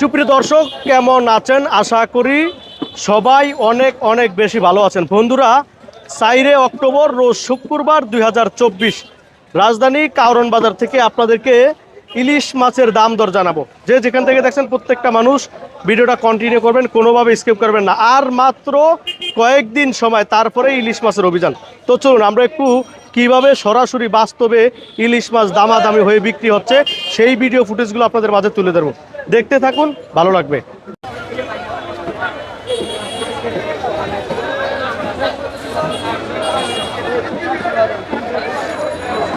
সুপ্রিয় দর্শক, কেমন আছেন? আশা করি সবাই অনেক অনেক বেশি ভালো আছেন। বন্ধুরা, চাইরে অক্টোবর, রোজ শুক্রবার দুই হাজার চব্বিশ। রাজধানী কাউরন বাজার থেকে আপনাদেরকে ইলিশ মাছের দাম দর জানাব। যে যেখান থেকে দেখছেন, প্রত্যেকটা মানুষ ভিডিওটা কন্টিনিউ করবেন, কোনোভাবে স্কিপ করবেন না। আর মাত্র কয়েকদিন সময় তারপরে ইলিশ মাছের অভিযান। তো চলুন, আমরা একটু কীভাবে সরাসরি বাস্তবে ইলিশ মাছ দামাদামি হয়ে বিক্রি হচ্ছে, সেই ভিডিও ফুটেজগুলো আপনাদের মাঝে তুলে ধরবো। দেখতে থাকুন ভালো লাগবে।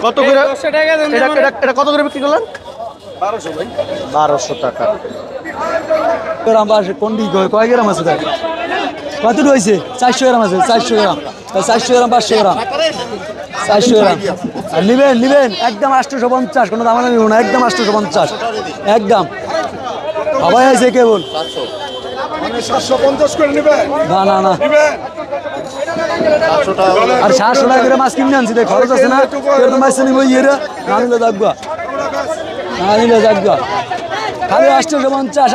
কত করে? এটা কত বিক্রি করলেন? বারোশো টাকা। গ্রাম কয় গ্রাম আছে তাই কতটুকু হয়েছে? চারশো গ্রাম আছে চারশো গ্রাম। চারশো গ্রাম পাঁচশো গ্রাম। চারশো গ্রাম। আর নিবেন নিবেন। একদম আটশোশো পঞ্চাশ কোনো দাম নিব না। একদম আটশোশো পঞ্চাশ। একদম। সবাই আছে কেবল? না না না। আর সাতশো টাকা করে মাছ কিনে আনছি খরচ আছে না? তো মাছ নিব ইয়েরা না নিলে যাকবা না নিলে যাকবা খালি পঞ্চাশ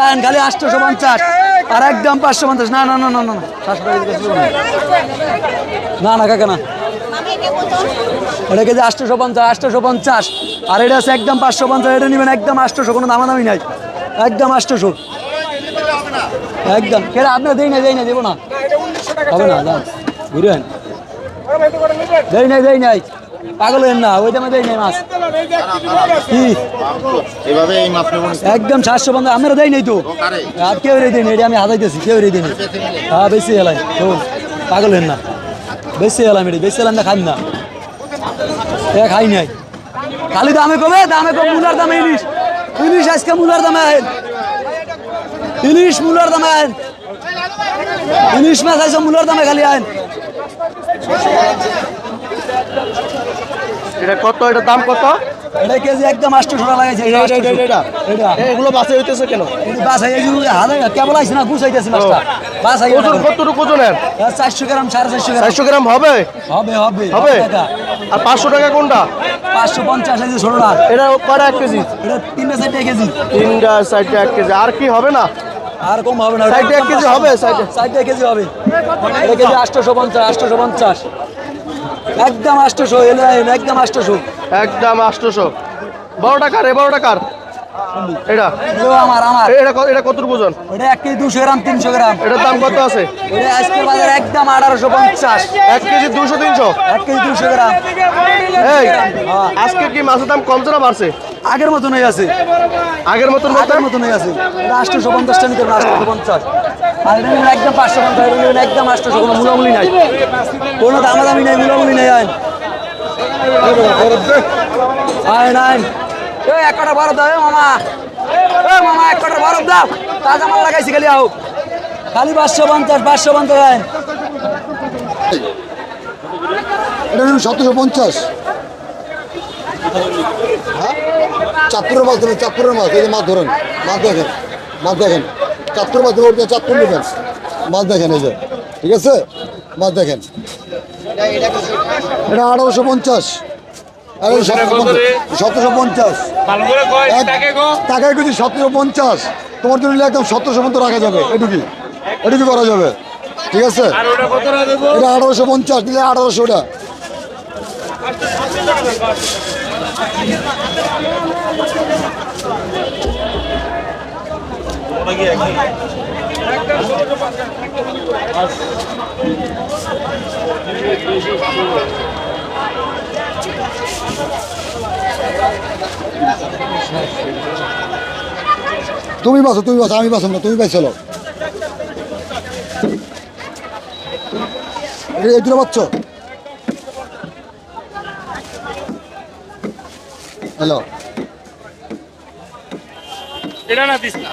পঞ্চাশ। আর একদম পাঁচশো পঞ্চাশ। না না না না না না সাতশো টাকা না। কাকা না। এটা কেজি আটশোশো পঞ্চাশ। আর এটা আছে একদম পাঁচশো পঞ্চাশ এটা নেবেন একদম আটশোশো কোনো দামাদামি নাই। একদম আটশোশো একদম। কেন আপনার দেই না দেই না দেবো না। হবে না ঘুরেন দেই নাই দেই নাই। পাগল হইেন না, ওই দামে দেই নাই মাছ। কি? একদম সাতশো পঞ্চাশ, আপনারা দেয় নাই তো? আর কেউ রে দেয়নি এটা আমি হাতাইতেছি কেউ রে দেয়নি হ্যাঁ বেশি এলাই তো পাগল হেন না। বেশি এলাম এটি, বেশি এলাম না খাই না। এ, খাই নাই। খালি দামে কমে, দামে কম মূলার দামে ইলিশ। ইলিশ আজকে মূলার দামে আহেন ইলিশ মূলার দামে আহেন ইলিশ মাছ আইসব মূলার দামে খালি আহেন এটা কত? এটা দাম কত? এটা কেজি একদম আটশো টাকা লাগাইছে এগুলো বাসে হইতেছে কেন? বাস আই হাতে কেবল না গুছাইতেছি মাছটা। বাস আই ওজন কতটুকু ওজনের চারশো গ্রাম সাড়ে চারশো গ্রাম। চারশো গ্রাম হবে? হবে হবে হবে? আর পাঁচশো টাকা কোনটা? পাঁচশো পঞ্চাশ আছে ষোলোটা এটা কয়টা এক কেজি? এটা তিনটা চারটে কেজি। তিনটা এক কেজি। আর কি হবে না? আর কম হবে না সাইডে এক কেজি হবে, সাইডে। সাইডে কেজি হবে। এটা কেজি আটশোশো পঞ্চাশ আটশোশো পঞ্চাশ। একদম আটশোশো এলে আইন, একদম আটশোশো একদম আটশোশো বারো টাকার এ বারো টাকার এটা? আমার আমার। এটা এটা কতটুকু ওজন? এক কেজি দুশো গ্রাম তিনশো গ্রাম। এটার দাম কত আছে? ওটা আজকের বাজার একদম আঠারোশো পঞ্চাশ। এক কেজি দুশো তিনশো? এক কেজি দুশো গ্রাম। এই হ্যাঁ। আজকে কি মাছের দাম কমছে না বাড়ছে? আগের মতনই আছে। আগের মতন আগের মতনই আছে। এটা আটশোশো পঞ্চাশটা নিতে হবে আটশোশো পঞ্চাশ। আর এটা একদম পাঁচশো কোনো নাই। কোনো নাই আইন। আইন আইন। এই এক কটা বরফ দাও মামা। মামা, এক কটা বরফ দাও। তাজা মাল লাগাইছি খালি আও খালি পাঁচশো পঞ্চাশ পাঁচশো পঞ্চাশ, আইন। এটা পঞ্চাশ। হ্যাঁ? চাঁদপুরের মাছ ধরেন, চাঁদপুরের মাছ মাছ ধরেন। মাছ দেখেন মাছ দেখেন। চাঁদপুর মাছ ধরে ওটা চাঁদপুর নেবেন। মাছ দেখেন এই যে ঠিক আছে? মাছ দেখেন। এটা আঠারোশো পঞ্চাশ। সতেরোশো পঞ্চাশ। টাকায় কেজি সতেরোশো পঞ্চাশ। তোমার জন্য একদম সতেরোশো পর্যন্ত রাখা যাবে। এটুকি এটুকু করা যাবে। ঠিক আছে? এটা আঠারোশো পঞ্চাশ তুমি বাসো তুমি বাসো আমি বাসো না তুমি চলো। এই দুটো পাচ্ছ হ্যালো। এটা না দিস না।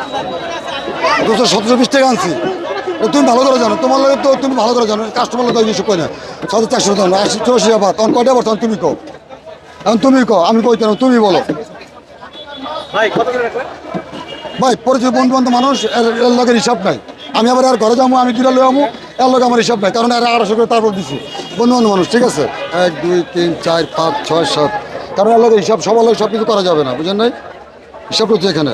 দুশো সতেরোশো বিশ টাকা আনছি। তুমি ভালো করে জানো। তোমার লাগে তো তুমি ভালো করে জানো। কাস্টমার লোক কিছু কই না। সাড়ে চারশো দাম আশি চৌষট্টি টাকা তখন কয়টা বর্তমান তুমি কো এখন তুমি কো আমি কই কেন? তুমি বলো। ভাই করে পরিচয় বন্ধু বান্ধব মানুষ এর লোকের হিসাব নাই। আমি আবার আর ঘরে যাব আমি কিনা লই আমু এর লোক আমার হিসাব নাই। কারণ এর আড়াইশো করে তারপর দিছি। বন্ধু বান্ধব মানুষ ঠিক আছে? এক দুই তিন চার পাঁচ ছয় সাত। কারণ এর লোকের হিসাব সবার লোক সব কিছু করা যাবে না বুঝেন নাই? হিসাব হচ্ছে এখানে।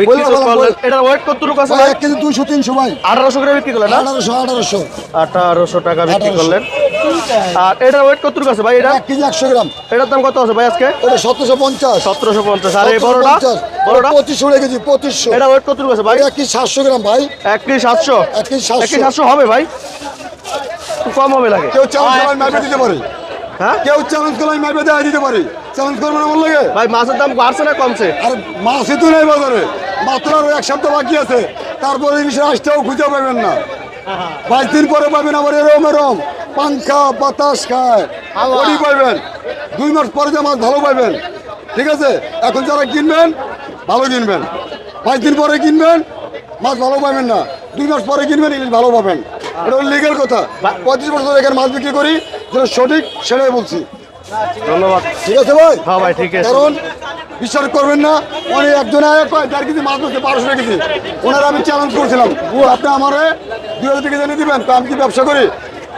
বিক্রি করলেন বল- ওয়েট কতটুকু আছে ভাই ভাই? এক কেজি দুইশো তিনশো ভাই। আঠারোশো করে বিক্রি করলেন আঠারোশো আঠারোশো। আঠারোশো টাকা বিক্রি করলেন। আর এটার ওয়েট কতটুকু আছে ভাই এটা? এক কেজি একশো গ্রাম। এটার দাম কত আছে ভাই আজকে? ওটা সতেরোশো পঞ্চাশ। সতেরোশো পঞ্চাশ। আর এই বড়টা? বড়টা? পঁচিশশো কেজি পঁচিশশো। এটা ওয়েট কতটুকু আছে ভাই? এক কেজি সাতশো গ্রাম ভাই? এক কেজি সাতশো। এক কেজি সাতশো। হবে ভাই? কম হবে লাগে। কেউ আমি দিতে পারি। হ্যাঁ? কেউ মাইপে দেওয়া দিতে পারি। চ্যালেঞ্জ করব না বললে ভাই মাছের দাম বাড়ছে না কমছে? আর মাছই তো নেই বাজারে। মাত্র আরও এক সপ্তাহ বাকি আছে। তারপরে ইলিশের আসতেও খুঁজে পাবেন না। পাঁচ দিন পরে পাবেন আবার এরম এরম পাংখা বাতাস খায়। ওটি পাবেন দুই মাস পরে যে মাছ ভালো পাবেন ঠিক আছে? এখন যারা কিনবেন ভালো কিনবেন। পাঁচ দিন পরে কিনবেন মাছ ভালো পাবেন না। দুই মাস পরে কিনবেন ইলিশ ভালো পাবেন। এটা লিগেল কথা। পঁয়ত্রিশ বছর এখানে মাছ বিক্রি করি। যেটা সঠিক সেটাই বলছি। ধন্যবাদ। ঠিক আছে ভাই? হ্যাঁ ভাই ঠিক আছে। কারণ বিশ্বাস করবেন না অনেক একজন দেড় কেজি মাছ বারোশো কেজি ওনার আমি চ্যালেঞ্জ করছিলাম ও আপনি আমার দুই হাজার দিবেন তো আমি কি ব্যবসা করি?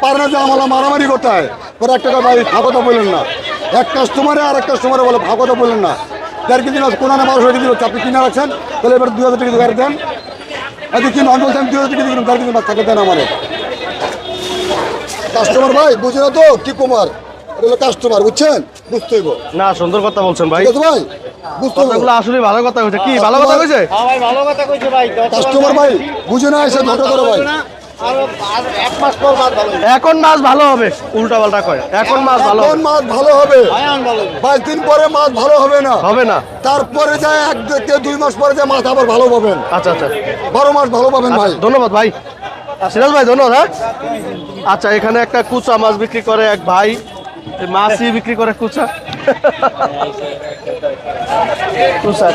পারে না যে আমার মারামারি করতে হয়। পরে এক টাকা ভাই ভাগতা বললেন না। এক কাস্টমারে আর এক কাস্টমারে বলে ভাগতা বললেন না। দেড় কেজি মাছ কোনানে বারোশো কেজি হচ্ছে আপনি কিনে রাখছেন তাহলে এবার দুই হাজার টাকা গাড়ি দেন। আজকে কিনে আমি বলছি আমি দুই হাজার টাকা দেড় কেজি মাছ থাকে দেন আমার। কাস্টমার ভাই বুঝে না তো কি কুমার? হলো কাস্টমার বুঝছেন? বুঝতে হইব। না সুন্দর কথা বলছেন ভাই। ভাই? বুঝতে কথাগুলো আসলে ভালো কথা কইছে কি ভালো কথা কইছে কাস্টমার ভাই বুঝে না এসে ধোকা করে ভাই। এখন মাছ ভালো হবে উল্টা পাল্টা কয়। এখন মাছ ভালো এখন মাছ ভালো হবে। পাঁচ দিন পরে মাছ ভালো হবে না। হবে না। তারপরে যায় এক থেকে দুই মাস পরে যায় মাছ আবার ভালো পাবেন। আচ্ছা আচ্ছা। বারো মাস ভালো পাবেন ভাই। ধন্যবাদ ভাই। সিরাজ ভাই ধন্যবাদ হ্যাঁ? আচ্ছা এখানে একটা কুচা মাছ বিক্রি করে এক ভাই। মাছই বিক্রি করে কুচা। কুচা।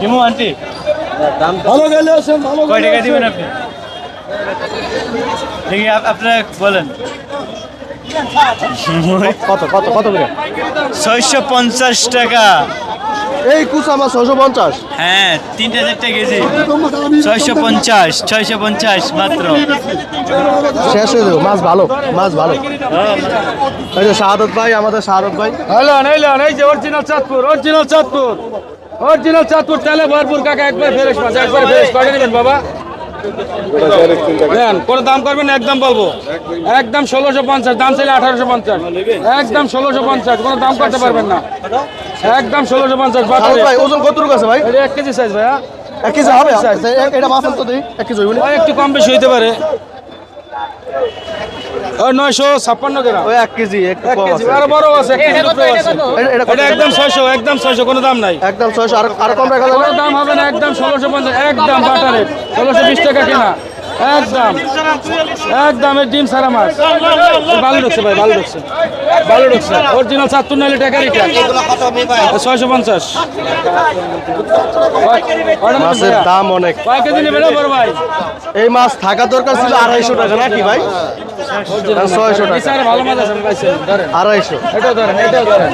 হিমু আন্টি ভালো গেলে ভালো কয় টাকা দিবেন আপনি? দেখি আপ- আপনারা বলেন। কত কত কত করে? ছয়শো পঞ্চাশ টাকা। এই কুচা মাছ ছয়শো পঞ্চাশ। হ্যাঁ তিনটা চারটা কেজি। ছয়শো পঞ্চাশ ছয়শো পঞ্চাশ মাত্র। শেষ হয়ে যাবে মাছ ভালো মাছ ভালো। এই যে শাহাদত ভাই আমাদের শাহাদত ভাই। হ্যালো হ্যালো এই যে original Chandpur original Chandpur. Original Chandpur তেলে ভরপুর কাকা একবার ফ্রেশ মাছ একবার ফ্রেশ কয়টা নেবেন বাবা। দেন কোনো দাম করবেন একদম বলব। একদম ষোলোশো পঞ্চাশ দাম চাইলে আঠারোশো পঞ্চাশ। একদম ষোলোশো পঞ্চাশ কোনো দাম করতে পারবেন না। একদম ষোলোশো পঞ্চাশ ভাই ওজন কতটুকু আছে ভাই? এক কেজি সাইজ ভাইয়া। এক কেজি হবে? এটা মাছ তো এক কেজি একটু কম বেশি হইতে পারে। নয়শো ছাপ্পান্ন গ্রাম ওই এক কেজি একটু এক কেজি বড় আছে এক কেজি এটা- একদম ছয়শো একদম ছয়শো কোনো দাম নাই। একদম ছয়শো আর আর কম রাখা দাম হবে না একদম ষোলোশো পঞ্চাশ একদম বাটারে ষোলোশো বিশ টাকা কেনা। একদম। একদম ডিম সারা মাছ। এই ভালো ঢুকছে ভাই ভালো ঢুকছে। ভালো ঢুকছে। অরিজিনাল চাত্তর নাইলে টাকা রিটা ছয়শো পঞ্চাশ। মাছের দাম অনেক। কয় কেজি নেবে বড় ভাই? এই মাছ থাকা দরকার ছিল আড়াইশো টাকা নাকি ভাই? ছয়শো টাকা। ভালো মাছ আছে আড়াইশো। এটাও ধরেন এটাও ধরেন।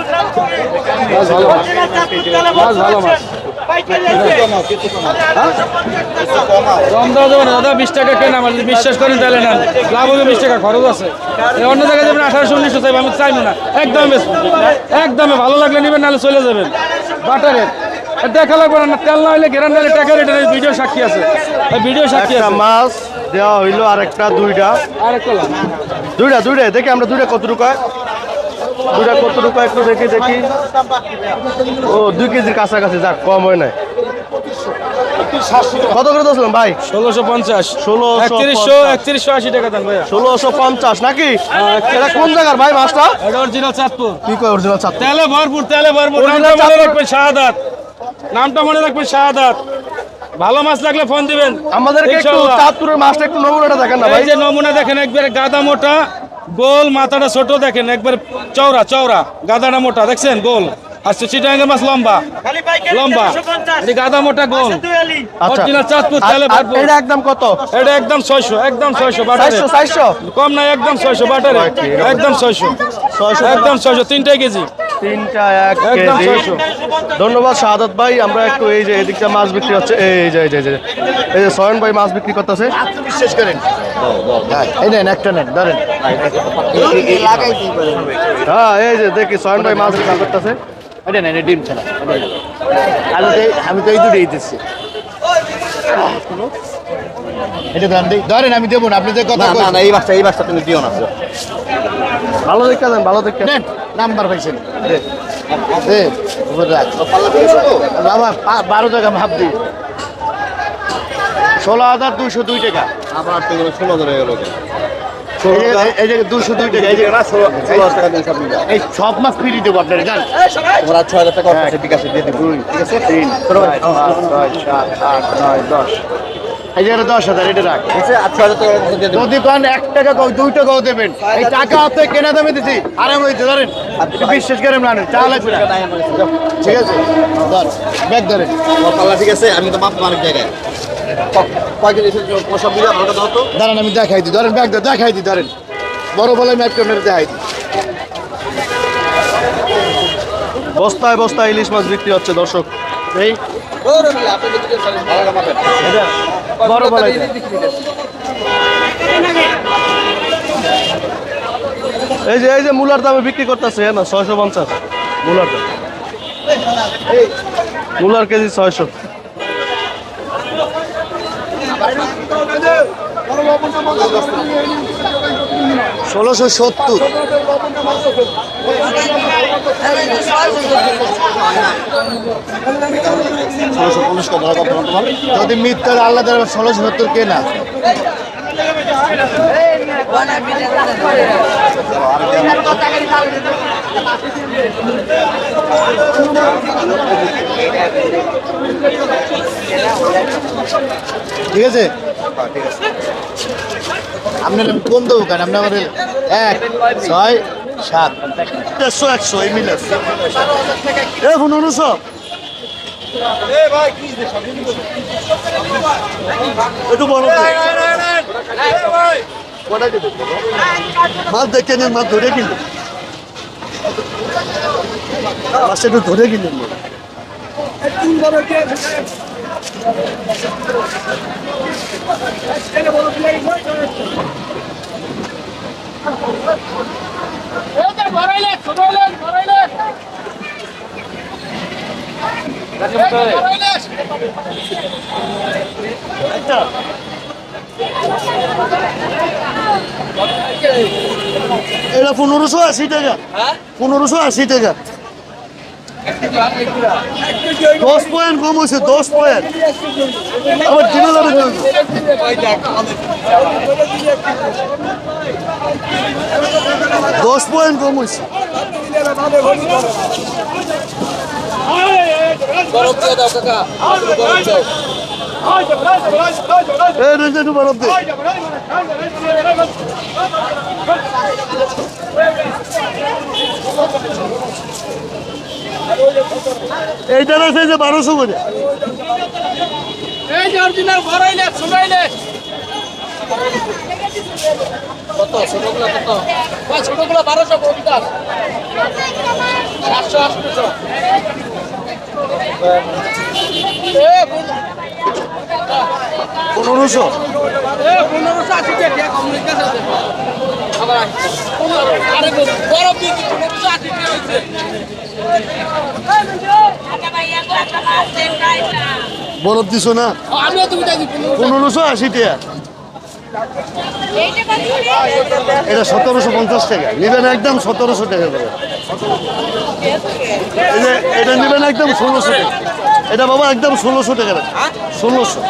মাছ ভালো মাছ মাছ ভালো মাছ। কম দেওয়া যাবে না দাদা বিশ টাকা কেনা? আমার যদি বিশ্বাস করেন তাহলে নেন। লাভ হবে বিশ টাকা খরচ আছে। অন্য জায়গায় যাবেন আঠারোশো উনিশশো চাইব আমি চাইব না। একদম একদমে ভালো লাগলে নেবেন নাহলে চলে যাবেন। বাটারের দেখা লাগবে না তেল না হইলে গেরান নাহলে টাকা রেটের ভিডিও সাক্ষী আছে। ভিডিও সাক্ষী আছে। মাছ দেওয়া হইল আর একটা দুইটা। আর একটা দুইটা দুইটা দেখি আমরা দুইটা কত রুকায় দুইটা কত রুকায় একটু দেখি দেখি। ও দুই কেজির কাছাকাছি যাক কম হয় নাই। কত করে দোষলাম ভাই? ষোলোশো পঞ্চাশ। 1650 একত্রিশশো একত্রিশশো আশি টাকা দেন ভাইয়া। ষোলোশো পঞ্চাশ নাকি? এটা কোন জায়গার ভাই মাছটা? এটা অরিজিনাল চাঁদপুর। কি কয় অরিজিনাল চাপ তেলে ভরপুর তেলে ভরপুর। নামটা মনে চাঁদপুর। রাখবেন শাহাদাত। নামটা মনে রাখবেন শাহাদাত। ভালো মাছ লাগলে ফোন দিবেন। আমাদেরকে একটু। চাঁদপুরের মাছটা একটু নমুনাটা দেখেন না ভাই। এই যে নমুনা দেখেন একবারে গাদা মোটা। গোল মাথাটা ছোট দেখেন একবার চওড়া চওড়া গাদাটা মোটা দেখছেন? গোল। আচ্ছা চিটাঙ্গের মাছ লম্বা। লম্বা। গাদা মোটা গোল। আচ্ছা অরিজিনাল চাঁদপুর আর- চালে ভরপুর। এটা একদম কত? এটা একদম ছয়শো একদম ছয়শো বাটারে। চারশো চারশো কম নাই একদম ছয়শো বাটারে। একদম ছয়শো। ছয়শো। একদম ছয়শো তিনটাই কেজি। তিনটা এক একদম কেজি। ধন্যবাদ শাহাদাত ভাই আমরা একটু এই যে এদিকটা মাছ বিক্রি হচ্ছে। এই যে এই যে এই যে। এই যে সয়ন ভাই মাছ বিক্রি করতেছে। বিশ্বাস করেন। এই নেন একটা নেন ধরেন। হ্যাঁ এই যে দেখি সয়ন ভাই মাছ বিক্রি করতেছে। এটা নেন ডিম ছাড়া। আমি তো এই- আমি তো এই দুটো দিচ্ছি। এটা দিই ধরেন আমি দেবো না আপনি যে কথা না না এই বাচ্চা এই বাচ্চা তুমি দিও না ভালো দেখে দেন ভালো দেখে নেন নাম্বার পাইছেন। দে দে বাবা বারো টাকা ভাব দিই ষোলো হাজার দুশো দুই টাকা। আবার ষোলো ধরে গেল এই জায়গায়- দুশো দুই টাকা এই জায়গায় ষোলো হাজার টাকা দিয়ে সব এই সব মাছ ফ্রি দেবো আপনারা জান। তোমরা ছয় হাজার টাকা বিকাশে দিয়ে দিবো। ঠিক আছে? তিন ছয় সাত আট নয় দশ। এই জায়গায় দশ হাজার এটা রাখ। যদি কোন এক টাকা দুই টাকাও দেবেন। এই টাকা আপনি কেনা দামে দিছি আরাম হয়েছে ধরেন বিশ্বাস করেন না চা লাগবে ঠিক আছে ব্যাগ ধরেন। ঠিক আছে আমি তো মাপ অনেক জায়গায়। দাঁড়ান আমি দেখাই দিই। ধরেন ব্যাগ ধর দেখাই দিই ধরেন। বড় বলে ম্যাপ ক্যামেরা দেখাই দিই। বস্তায় বস্তায় ইলিশ মাছ বিক্রি হচ্ছে দর্শক। এই। বড় বলে এই যে এই যে মূলার দামে বিক্রি করতেছে না ছয়শো পঞ্চাশ। মূলার দাম। মূলার কেজি ছয়শো। ষোলোশো সত্তর। ষোলোশো পঞ্চাশ টাকা তোমার? যদি মিথ্যার আল্লাহ দেওয়ার ষোলোশো সত্তর কেনা ঠিক আছে? আপনার কোন দোকান আপনি আমাদের এক ছয় সাত। একশো একশো এই মিলে। এ পনেরোশো একটু বড় মাছ দেখে নেন মাছ ধরে কিনলেন মাছটা একটু ধরে কিনলেন এটা পনেরোশো আশি টাকা পনেরোশো আশি টাকা দশ পয়েন্ট কম হয়েছে দশ পয়েন্ট আবার দিনে যাবে দশ পয়েন্ট কম হয়েছে এইটার আছে যে বারোশো করে। এই যে অরিজিনাল ভরাইলে শুনাইলে কত? ছোটগুলো কত? ভাই, ছোটগুলো বারোশো পঞ্চাশ সাতশো, আটশো পনেরোশো? বরফ দিছো না? পনেরোশো। আশি টাকা। এটা সতেরোশো পঞ্চাশ টাকা। নেবেন একদম সতেরোশো টাকা করে। এটা নেবেন একদম ষোলোশো টাকা। এটা বাবা একদম ষোলোশো টাকা। ষোলোশো।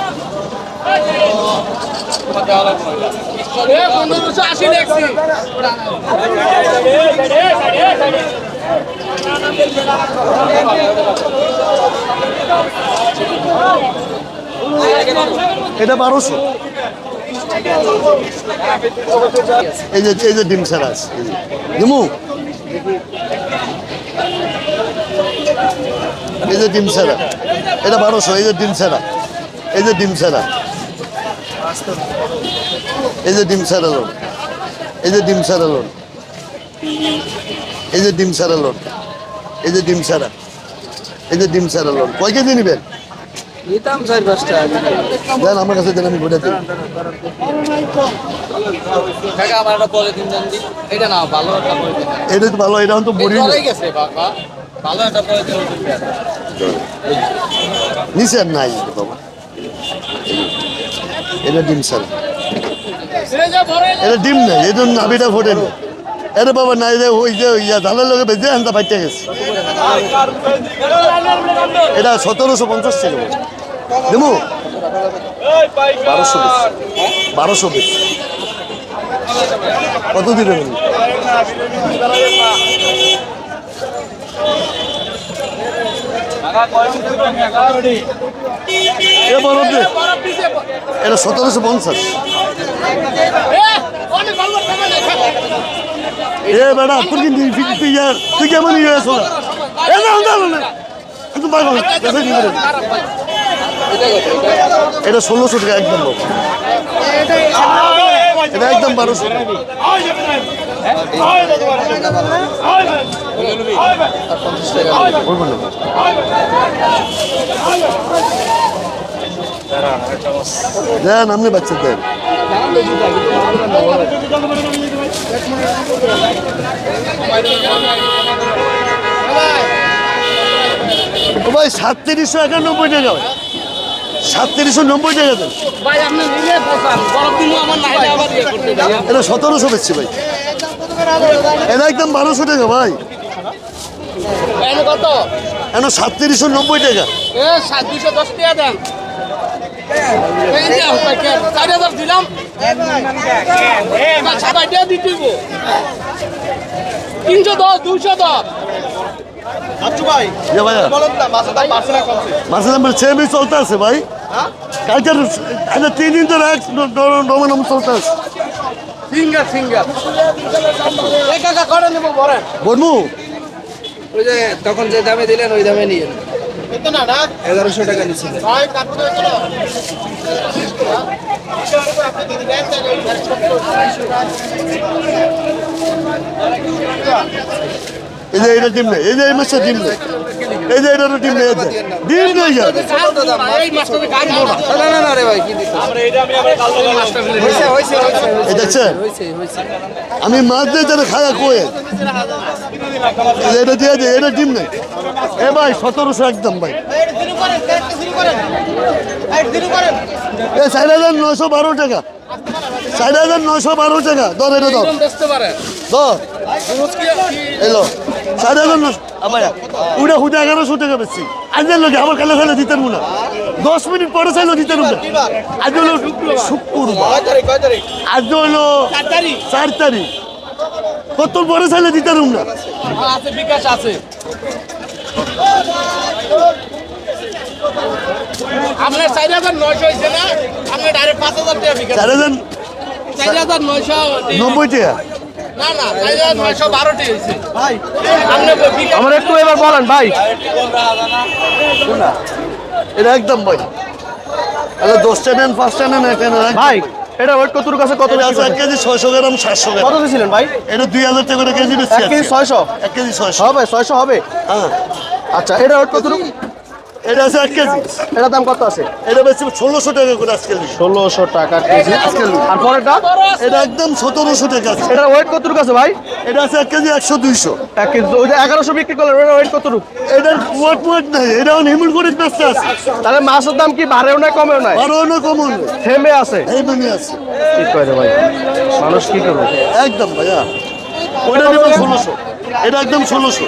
এটা বারোশো। এই যে এই যে ডিম ছাড়া আছে। যে। এই যে ডিম ছাড়া। এটা বারোশো, এই যে ডিম ছাড়া। এই যে ডিম ছাড়া। এই যে ডিম ছাড়া লোন এই যে ডিম ছাড়া লোন এই যে ডিম ছাড়া লোন এই যে ডিম ছাড়া এই যে ডিম ছাড়া লোন কয় কেজি নেবেন? নিতাম চার পাঁচটা। দেন আমার কাছে দেন আমি ঘুরে দিই। কাকা আমার একটা বলে দিন জানি এটা না ভালো একটা বলে দিন এটা তো ভালো এটা তো বড়ি। না গেছে বাবা। ভালো একটা বলে দিন নিচে নাই? বাবা এটা ডিম ছাড়া এটা ডিম নাই এটা নাভিটা ফোটে না আরে বাবা নাই রে ওই যে ইয়া ধানের লোকে বেঁচে আনতে পাইতে গেছে। এটা সতেরোশো পঞ্চাশ বলছে। দেবো বারোশো বেশ। বারোশো বেশ। কত দিনে এ বরফ দে এটা সতেরোশো পঞ্চাশ। এ বেটা তুই কি নি- তুই- কেমন ইয়ে কিন্তু রে। এটা ষোলোশো টাকা একদম এটা একদম বারোশো দেন আপনি বাচ্চা দেন। ভাই সাতত্রিশশো একানব্বই টাকা। সাতত্রিশশো নব্বই টাকা দেন। ভাই আপনি নিলে বসান। আমার নাইলে আবার এটা সতেরোশো বেচছি ভাই। এটা একদম বারোশো টাকা ভাই। এনে কত? এখন সাতত্রিশশো নব্বই টাকা। এ সাত দুশো টাকা দেন। চার হাজার দিলাম। এবার সাতাশ টাকা দিতে তিনশো দশ দুশো। মাছের দাম চলতে আছে ভাই। কালকের আচ্ছা তিন দিন ধরে এক নমা নম চলতে আছে। সিঙ্গার সিঙ্গার বলব ওই যে তখন যে দামে দিলেন ওই দামে নিয়ে এগারোশো টাকা নিচ্ছিলেন এই যে এটা ডিম নেই এই যে এই মাছটা ডিম নেই। এই যে এটা ডিম নেই এই যে। ডিম নেই যাবে। এই মাছটা গাড়ি মোড়া না না না রে ভাই কি দিচ্ছ হয়েছে হয়েছে হয়েছে এই দেখছেন? হয়েছে হয়েছে। আমি মাছ দিয়ে যারা খায়া কয়ে যে এটা দিয়ে দে এটা ডিম নেই। এ ভাই সতেরোশো একদম ভাই। এ চার হাজার নয়শো বারো টাকা। চার হাজার নয়শো বারো টাকা। দর এটা দর দর এলো। চার হাজার নশো আবায়া উড়ে এগারোশো টাকা বেশি। আজকের লোকে আমার কালে ফেলে দিতেন না দশ মিনিট পরে চাইলো দিতেন না আজ হলো শুক্রবার। আজ হলো চার তারিখ। কত পরে চাইলে দিতেন না আছে বিকাশ আছে। আপনার চার হাজার নয়শো হয়েছে না? আপনি ডাইরেক্ট পাঁচ হাজার টাকা বিকাশ। চার হাজার চার হাজার নয়শো নব্বই টাকা। আমার একটু এবার বলেন ভাই। এটা একদম ভাই। তাহলে দশটা নেন পাঁচটা নেন একটা নেন ভাই এটা ওয়েট কতটুকু আছে কত এটা আছে এক কেজি ছয়শো গ্রাম সাতশো গ্রাম। কত দিয়েছিলেন ভাই? এটা দুই হাজার টাকা কেজি এক কেজি ছয়শো? এক কেজি ছয়শো। হবে ছয়শো হবে? হ্যাঁ। আচ্ছা এটা ওয়েট কতটুকু? এটা আছে এক কেজি। এটার দাম কত আছে? এটা বেশি ষোলোশো টাকা করে আজকে ষোলোশো টাকা কেজি। আর পরেরটা? এটা একদম সতেরোশো টাকা আছে। এটার ওয়েট কতটুকু আছে ভাই? এটা আছে এক কেজি একশো দুইশো। এক কেজি। ওই যে এগারোশো বিক্রি করলেন ওটার ওয়েট কতটুকু? এটার মোট নাই এটা হিমুল করে ব্যস্ত আছে। তাহলে মাছের দাম কি বাড়েও না কমেও আরও অনেক কমন থেমে আছে। এই মানে আছে। ঠিক করে ভাই। মানুষ কি করবে? একদম ভাইয়া। ওটা দেবেন ষোলোশো। এটা একদম ষোলোশো।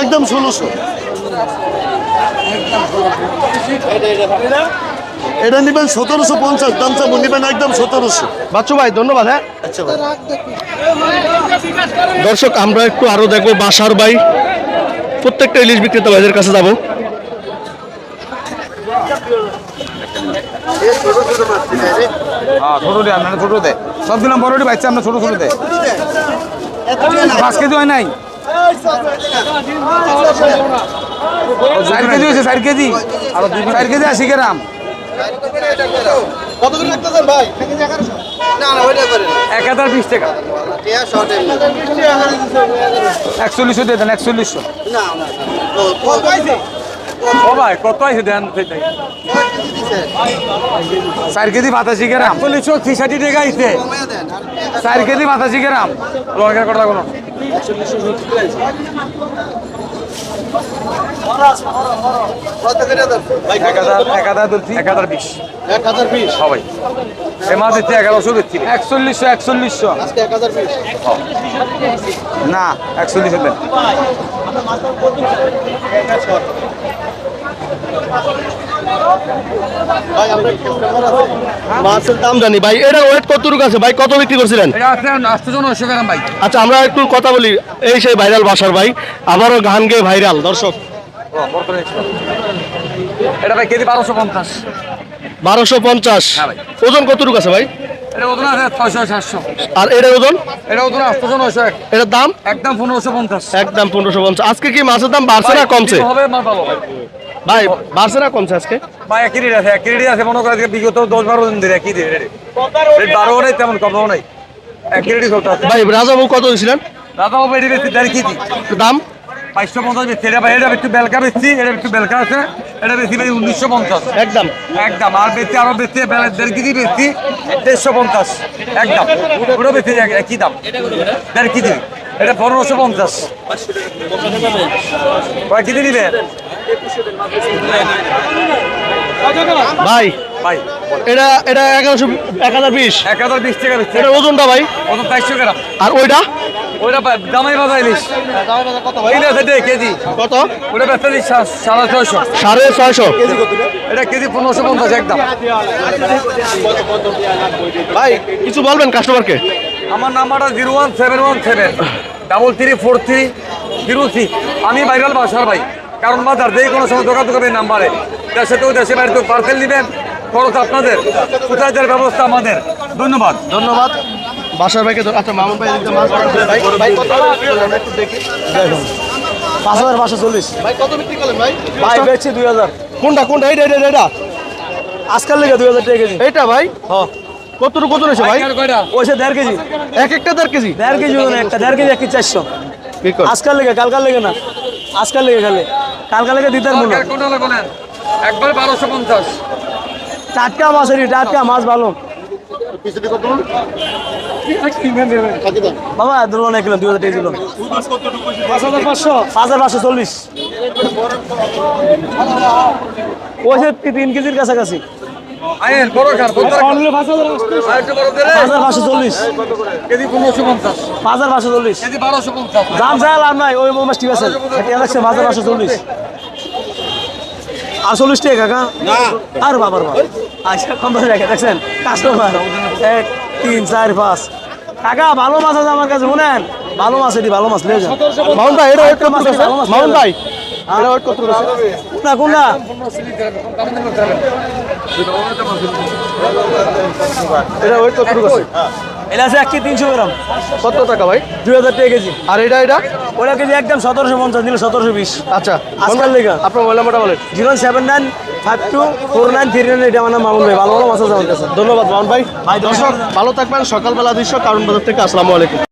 একদম ষোলোশো। এটা নেবেন সতেরোশো পঞ্চাশ দাম চাবো নেবেন একদম সতেরোশো। বাচ্চু ভাই ধন্যবাদ হ্যাঁ। আচ্ছা ভাই। দর্শক আমরা একটু আরও দেখব বাসার ভাই। প্রত্যেকটা ইলিশ বিক্রেতা ভাইদের কাছে যাব। হ্যাঁ ছোট দে আপনার ছোট দে। সব দিলাম বড়টি বাচ্চা আপনার ছোট ছোট দেয় পাঁচ কেজি হয় নাই। চার কেজি হয়েছে চার কেজি। আর চার কেজি আশি গ্রাম। এক হাজার বিশ টাকা। একচল্লিশশো দিয়ে দেন একচল্লিশশো। ও কত আছে ভাই কত আছে দেন চার কেজি বাতাসি গ্রাম। চল্লিশশো ছিষাটি টাকা আইছে চার কেজি বাতাসি গ্রাম। লঙ্কার কথা কোনো? একচল্লিশশো একচল্লিশশো। না একচল্লিশশো। মাছের দাম জানি। ভাই এটা ওয়েট কতটুকু আছে? ভাই কত বিক্রি করছিলেন? আচ্ছা আমরা একটু কথা বলি। এই সেই ভাইরাল বাসার ভাই। আবারও গান গেয়ে ভাইরাল দর্শক। এটা ভাই কেজি বারোশো পঞ্চাশ। বারোশো পঞ্চাশ। হ্যাঁ ওজন কতটুকু আছে ভাই? আর এটার ওজন? দাম? একদম পনেরোশো পঞ্চাশ। একদম পনেরোশো পঞ্চাশ। আজকে কি মাছের দাম বাড়ছে না কমছে? ভাই বাড়ছে না কমছে আজকে? ভাই একই রেট আছে একই রেট আছে মনে করে বিগত দশ বারো দিন ধরে একই রেট। রেট বারো নেই তেমন কমও নেই। একই রেটই চলতে আছে। ভাই রাজাবু কত দিয়েছিলেন? দাদা বাবু এটি বেশি দেড় কেজি। দাম? বাইশশো পঞ্চাশ বেশি এটা ভাই এটা একটু বেলকা বেশি এটা একটু বেলকা আছে এটা বেশি ভাই উনিশশো পঞ্চাশ। একদম। একদম আর বেশি আরও বেশি দেড় কেজি বেশি দেড়শো পঞ্চাশ। একদম পুরো বেশি একই দাম। দেড় কেজি। এটা পনেরোশো পঞ্চাশ। কয় কেজি নিবেন ভাই ভাই এটা এটা এগারোশো এক হাজার বিশ। এক হাজার বিশ টাকা এটার ওজনটা ভাই? ওজন চারশো গ্রাম। আর ওইটা? ওইটা দামাই বাজার ইলিশ। কেজি। কত? ওটা বেচতে দিই সাড়ে ছয়শো। সাড়ে ছয়শো। এটা কেজি পনেরোশো পঞ্চাশ একদম। ভাই কিছু বলবেন কাস্টমারকে আমার নাম্বারটা zero one seven one seven double three four three zero six আমি ভাইরাল বাসার ভাই কারণ বাজার যে কোনো সময় যোগাযোগ দোকান এই নাম্বারে। দেশে তো দেশে বাড়িতে পার্সেল নেবেন খরচ আপনাদের কোথায় দেওয়ার ব্যবস্থা আমাদের। ধন্যবাদ। ধন্যবাদ। বাসার ভাইকে আচ্ছা মামুন ভাই এদিকে মাছ ভাই ভাই কত একটু দেখি। পাঁচ হাজার পাঁচশো চল্লিশ। ভাই কত বিক্রি করলেন ভাই? ভাই বেচছি দুই হাজার। কোনটা কোনটা? এইটা এইটা এইটা। আজকাল লেগে দুই হাজার টাকা কেজি। এইটা ভাই? কতটুকু কত রয়েছে ভাই? ওইসে দেড় কেজি। এক একটা দেড় কেজি? দেড় কেজি ওজন একটা দেড় কেজি এক কেজি চারশো আজকাল লেগে কালকার লেগে না। আজকাল লেগে খালে। কালকার লেগে দিতে মনে কোনটা বলেন একবার বারোশো পঞ্চাশ। টাটকা মাছ এটি টাটকা মাছ ভালো। পিছনে কত বাবা ধরুন অনেক কিলো দুই হাজার টাকা পাঁচ হাজার পাঁচশো। পাঁচ হাজার পাঁচশো চল্লিশ। তিন কেজির কাছাকাছি। আইন বড় আর একটু হাজার পাঁচশো চল্লিশ কেজি পনেরোশো পঞ্চাশ হাজার পাঁচশো চল্লিশ কেজি বারোশো পঞ্চাশ দাম চাই লাভ নাই ওই মাছ ঠিক আছে এটা লাগছে হাজার পাঁচশো চল্লিশ আর চল্লিশ টাকা কাকা না আর বাবার বাবা আচ্ছা কম দামে রেখে দেখছেন কাস্টমার এক তিন চার পাঁচ কাকা ভালো মাছ আছে আমার কাছে শুনেন ভালো মাছ এটি ভালো মাছ লিয়ে যান মামুন ভাই এটা কত মাছ আছে, লিয়ে ভাই ওয়েট কত কোনটা কোনটা এটা ওয়েট কত রয়েছে এটা আছে এক কেজি তিনশো গ্রাম। কত টাকা ভাই? দুই হাজার টাকা কেজি। আর এটা এটা? ওটা কেজি একদম সতেরোশো পঞ্চাশ নিলে সতেরোশো বিশ। আচ্ছা। আজকাল লেগা আপনার মোবাইল নাম্বারটা বলেন। Zero seven nine five two four nine three nine এটা আমার নাম মামুন ভাই। ভালো ভালো মাছ আছে আমার কাছে। ধন্যবাদ মামুন ভাই। দর্শক ভালো থাকবেন। সকালবেলা দৃশ্য কারণ বাজার থেকে। আসসালামু আলাইকুম।